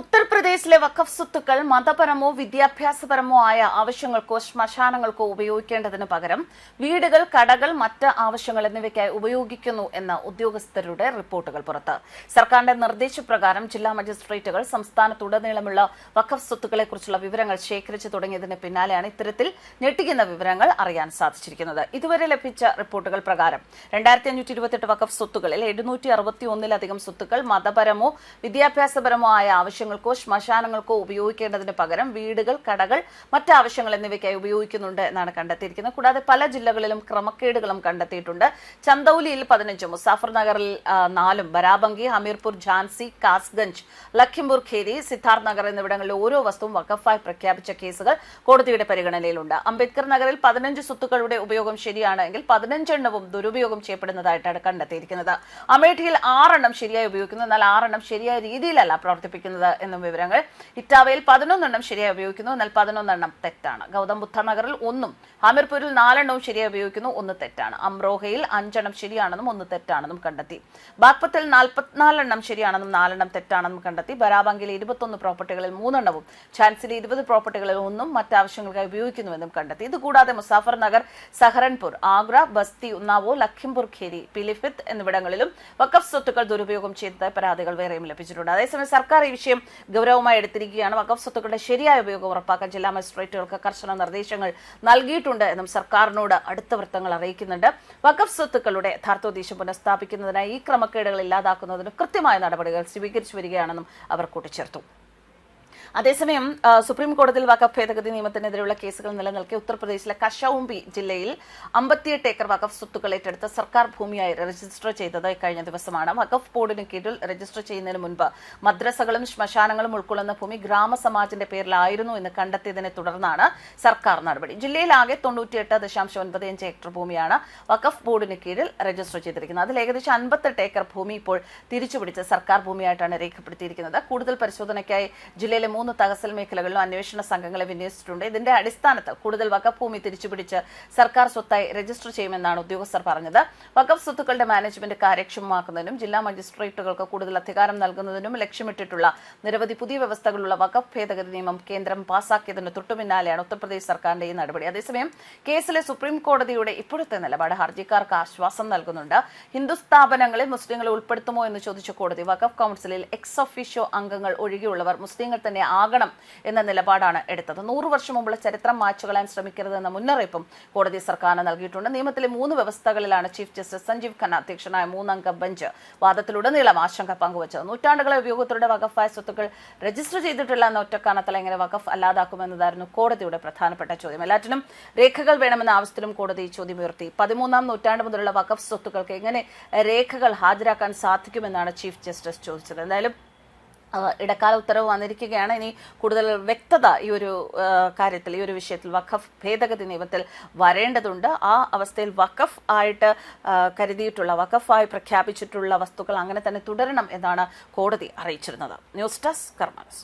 ഉത്തർപ്രദേശിലെ വഖഫ് സ്വത്തുക്കൾ മതപരമോ വിദ്യാഭ്യാസപരമോ ആയ ആവശ്യങ്ങൾക്കോ ശ്മശാനങ്ങൾക്കോ ഉപയോഗിക്കേണ്ടതിന് പകരം വീടുകൾ കടകൾ മറ്റ് ആവശ്യങ്ങൾ എന്നിവയ്ക്കായി ഉപയോഗിക്കുന്നു എന്ന ഉദ്യോഗസ്ഥരുടെ റിപ്പോർട്ടുകൾ പുറത്ത്. സർക്കാരിന്റെ നിർദ്ദേശപ്രകാരം ജില്ലാ മജിസ്ട്രേറ്റുകൾ സംസ്ഥാനത്തുടനീളമുള്ള വഖഫ് സ്വത്തുക്കളെക്കുറിച്ചുള്ള വിവരങ്ങൾ ശേഖരിച്ചു തുടങ്ങിയതിന് പിന്നാലെയാണ് ഇത്തരത്തിൽ ഞെട്ടിക്കുന്ന വിവരങ്ങൾ അറിയാൻ സാധിച്ചിരിക്കുന്നത്. ഇതുവരെ ലഭിച്ച റിപ്പോർട്ടുകൾ പ്രകാരം രണ്ടായിരത്തി അഞ്ഞൂറ്റി ഇരുപത്തെട്ട് വഖഫ് സ്വത്തുക്കളിൽ എഴുന്നൂറ്റി അറുപത്തി ഒന്നിലധികം സ്വത്തുക്കൾ മതപരമോ വിദ്യാഭ്യാസപരമോ ആയ ആവശ്യങ്ങൾക്കോ ശ്മശാനങ്ങൾക്കോ ഉപയോഗിക്കേണ്ടതിന് പകരം വീടുകൾ കടകൾ മറ്റു ആവശ്യങ്ങൾ എന്നിവയ്ക്കായി ഉപയോഗിക്കുന്നുണ്ട് എന്നാണ് കണ്ടെത്തിയിരിക്കുന്നത്. കൂടാതെ പല ജില്ലകളിലും ക്രമക്കേടുകളും കണ്ടെത്തിയിട്ടുണ്ട്. ചന്ദൌലിയിൽ പതിനഞ്ചും മുസാഫർ നഗറിൽ നാലും ബരാബങ്കി ഹമീർപൂർ ഝാൻസി കാസ്ഗഞ്ച് ലഖിംപൂർ ഖേരി സിദ്ധാർത്ഥ് നഗർ എന്നിവിടങ്ങളിൽ ഓരോ വസ്തുവും വഖഫായി പ്രഖ്യാപിച്ച കേസുകൾ കോടതിയുടെ പരിഗണനയിലുണ്ട്. അംബേദ്കർ നഗറിൽ പതിനഞ്ച് സ്വത്തുക്കളുടെ ഉപയോഗം ശരിയാണെങ്കിൽ പതിനഞ്ചെണ്ണവും ദുരുപയോഗം ചെയ്യപ്പെടുന്നതായിട്ടാണ് കണ്ടെത്തിയിരിക്കുന്നത്. അമേഠിയിൽ ആറെണ്ണം ശരിയായി ഉപയോഗിക്കുന്നു. എന്നാൽ ആറെണ്ണം ശരിയായ രീതിയിലല്ല പ്രവർത്തിപ്പിക്കുന്നത് എന്നും വിവരങ്ങൾ. ഇറ്റാവയിൽ പതിനൊന്നെണ്ണം ശരിയായി ഉപയോഗിക്കുന്നു. എന്നാൽ പതിനൊന്നെണ്ണം തെറ്റാണ്. ഗൗതം ബുദ്ധ നഗറിൽ ഒന്നും ഹമീർപൂരിൽ നാലെണ്ണവും ശരിയായി ഉപയോഗിക്കുന്നു. ഒന്ന് തെറ്റാണ്. അംറോഹയിൽ അഞ്ചെണ്ണം ശരിയാണെന്നും ഒന്ന് തെറ്റാണെന്നും കണ്ടെത്തി. ബാഗ്പത്തിൽ നാൽപ്പത്തിനാലെണ്ണം ശരിയാണെന്നും നാലെണ്ണം തെറ്റാണെന്നും കണ്ടെത്തി. ബരാബങ്കിലെ ഇരുപത്തൊന്ന് പ്രോപ്പർട്ടികളിൽ മൂന്നെണ്ണവും ഝാൻസിലെ ഇരുപത് പ്രോപ്പർട്ടികളിൽ ഒന്നും മറ്റാവശ്യങ്ങൾക്കായി ഉപയോഗിക്കുന്നുവെന്നും കണ്ടെത്തി. ഇതുകൂടാതെ മുസാഫർ നഗർ സഹറൻപൂർ ആഗ്ര ബസ്തി ഉന്നാവോ ലഖിംപൂർ ഖേരി പിലിഫിത്ത് എന്നിവിടങ്ങളിലും വക്കഫ് സ്വത്തുക്കൾ ദുരുപയോഗം ചെയ്തതായി പരാതികൾ വേറെയും ലഭിച്ചിട്ടുണ്ട്. അതേസമയം സർക്കാർ ഈ വിഷയം ഗൗരവമായി എടുത്തിരിക്കുകയാണ്. വഖഫ് സ്വത്തുക്കളുടെ ശരിയായ ഉപയോഗം ഉറപ്പാക്കാൻ ജില്ലാ മജിസ്ട്രേറ്റുകൾക്ക് കർശന നിർദ്ദേശങ്ങൾ നൽകിയിട്ടുണ്ട് എന്നും സർക്കാരിനോട് അടുത്ത വൃത്തങ്ങൾ അറിയിക്കുന്നുണ്ട്. വഖഫ് സ്വത്തുക്കളുടെ യഥാർത്ഥോദ്ദേശം പുനഃസ്ഥാപിക്കുന്നതിനായി ഈ ക്രമക്കേടുകൾ ഇല്ലാതാക്കുന്നതിന് കൃത്യമായ നടപടികൾ സ്വീകരിച്ചു വരികയാണെന്നും അവർ കൂട്ടിച്ചേർത്തു. അതേസമയം സുപ്രീം കോടതിയിൽ വഖഫ് ഭേദഗതി നിയമത്തിനെതിരെയുള്ള കേസുകൾ നിലനിൽക്കെ ഉത്തർപ്രദേശിലെ കഷൌംബി ജില്ലയിൽ അമ്പത്തിയെട്ട് ഏക്കർ വഖഫ് സ്വത്തുക്കൾ ഏറ്റെടുത്ത് സർക്കാർ ഭൂമിയായി രജിസ്റ്റർ ചെയ്തത് കഴിഞ്ഞ ദിവസമാണ്. വഖഫ് ബോർഡിന് കീഴിൽ രജിസ്റ്റർ ചെയ്യുന്നതിന് മുൻപ് മദ്രസകളും ശ്മശാനങ്ങളും ഉൾക്കൊള്ളുന്ന ഭൂമി ഗ്രാമസമാജിന്റെ പേരിലായിരുന്നു എന്ന് കണ്ടെത്തിയതിനെ തുടർന്നാണ് സർക്കാർ നടപടി. ജില്ലയിലാകെ തൊണ്ണൂറ്റിയെട്ട് ദശാംശം ഒൻപത് അഞ്ച് ഹെക്ടർ ഭൂമിയാണ് വഖഫ് ബോർഡിന് കീഴിൽ രജിസ്റ്റർ ചെയ്തിരിക്കുന്നത്. അതിൽ ഏകദേശം അൻപത്തെട്ട് ഏക്കർ ഭൂമി ഇപ്പോൾ തിരിച്ചുപിടിച്ച് സർക്കാർ ഭൂമിയായിട്ടാണ് രേഖപ്പെടുത്തിയിരിക്കുന്നത്. കൂടുതൽ പരിശോധനയ്ക്കായി ജില്ലയിലെ മൂന്ന് തഹസൽ മേഖലകളിലും അന്വേഷണ സംഘങ്ങളെ വിന്യസിച്ചിട്ടുണ്ട്. ഇതിന്റെ അടിസ്ഥാനത്തിൽ കൂടുതൽ വഖഫ് ഭൂമി തിരിച്ചുപിടിച്ച് സർക്കാർ സ്വത്തായി രജിസ്റ്റർ ചെയ്യുമെന്നാണ് ഉദ്യോഗസ്ഥർ പറഞ്ഞത്. വഖഫ് സ്വത്തുക്കളുടെ മാനേജ്മെന്റ് കാര്യക്ഷമമാക്കുന്നതിനും ജില്ലാ മജിസ്ട്രേറ്റുകൾക്ക് കൂടുതൽ അധികാരം നൽകുന്നതിനും ലക്ഷ്യമിട്ടിട്ടുള്ള നിരവധി പുതിയ വ്യവസ്ഥകളുള്ള വഖഫ് ഭേദഗതി നിയമം കേന്ദ്രം പാസാക്കിയതിന് തൊട്ടുപിന്നാലെയാണ് ഉത്തർപ്രദേശ് സർക്കാരിന്റെ ഈ നടപടി. അതേസമയം കേസിലെ സുപ്രീം കോടതിയുടെ ഇപ്പോഴത്തെ നിലപാട് ഹർജിക്കാർക്ക് ആശ്വാസം നൽകുന്നുണ്ട്. ഹിന്ദു സ്ഥാപനങ്ങളിൽ മുസ്ലിങ്ങളെ ഉൾപ്പെടുത്തുമോ എന്ന് ചോദിച്ച കോടതി വഖഫ് കൗൺസിലിൽ എക്സ് ഒഫീഷ്യോ അംഗങ്ങൾ ഒഴികെയുള്ളവർ മുസ്ലിങ്ങൾ തന്നെ ആകണം എന്ന നിലപാടാണ് എടുത്തത്. നൂറു വർഷം മുമ്പുള്ള ചരിത്രം മാച്ചുകളാൻ ശ്രമിക്കരുതെന്ന മുന്നറിയിപ്പും കോടതി സർക്കാരിന് നൽകിയിട്ടുണ്ട്. നിയമത്തിലെ മൂന്ന് വ്യവസ്ഥകളിലാണ് ചീഫ് ജസ്റ്റിസ് സഞ്ജീവ് ഖന്ന അധ്യക്ഷനായ മൂന്നംഗ ബെഞ്ച് വാദത്തിലുടനീളം ആശങ്ക പങ്കുവച്ചത്. നൂറ്റാണ്ടുകളെ ഉപയോഗത്തിലൂടെ വകഫായ സ്വത്തുക്കൾ രജിസ്റ്റർ ചെയ്തിട്ടില്ല എന്ന ഒറ്റക്കാരണത്തിൽ എങ്ങനെ വകഫ് അല്ലാതാക്കുമെന്നതായിരുന്നു കോടതിയുടെ പ്രധാനപ്പെട്ട ചോദ്യം. എല്ലാറ്റിനും രേഖകൾ വേണമെന്ന ആവശ്യത്തിലും കോടതി ചോദ്യം ഉയർത്തി. പതിമൂന്നാം നൂറ്റാണ്ട് മുതലുള്ള വകഫ് സ്വത്തുക്കൾക്ക് എങ്ങനെ രേഖകൾ ഹാജരാക്കാൻ സാധിക്കുമെന്നാണ് ചീഫ് ജസ്റ്റിസ് ചോദിച്ചത്. എന്തായാലും ഇടക്കാല ഉത്തരവ് വന്നിരിക്കുകയാണ്. ഇനി കൂടുതൽ വ്യക്തത ഈ ഒരു കാര്യത്തിൽ ഈ ഒരു വിഷയത്തിൽ വഖഫ് ഭേദഗതി നിയമത്തിൽ വരേണ്ടതുണ്ട്. ആ അവസ്ഥയിൽ വഖഫ് ആയിട്ട് കരുതിയിട്ടുള്ള വഖഫായി പ്രഖ്യാപിച്ചിട്ടുള്ള വസ്തുക്കൾ അങ്ങനെ തന്നെ തുടരണം എന്നാണ് കോടതി അറിയിച്ചിരുന്നത്. News desk കർമാൻസ്